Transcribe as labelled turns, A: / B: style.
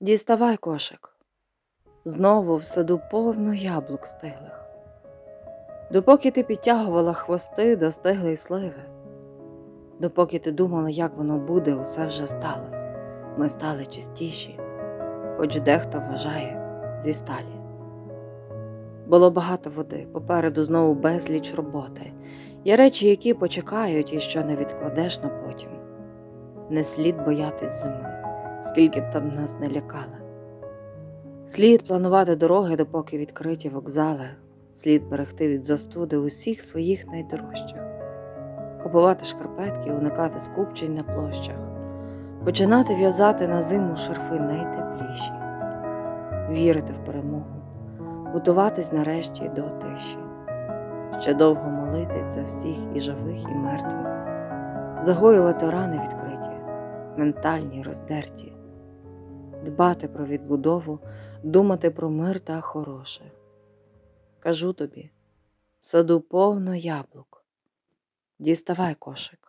A: Діставай кошик. Знову в саду повно яблук стиглих. Допоки ти підтягувала хвости до стиглої сливи, допоки ти думала, як воно буде, усе вже сталося. Ми стали чистіші, хоч дехто вважає зі сталі. Було багато води, попереду знову безліч роботи. Є речі, які почекають і що не відкладеш на потім. Не слід боятись зими, скільки б там нас не лякали. Слід планувати дороги, допоки відкриті вокзали, слід берегти від застуди усіх своїх найдорожчих, купувати шкарпетки, уникати скупчень на площах, починати в'язати на зиму шарфи найтепліші, вірити в перемогу, готуватись нарешті до тиші, ще довго молитись за всіх і живих, і мертвих, загоювати рани відкриті, ментальні, роздерті, дбати про відбудову, думати про мир та хороше. Кажу тобі, саду повно яблук. Діставай кошик.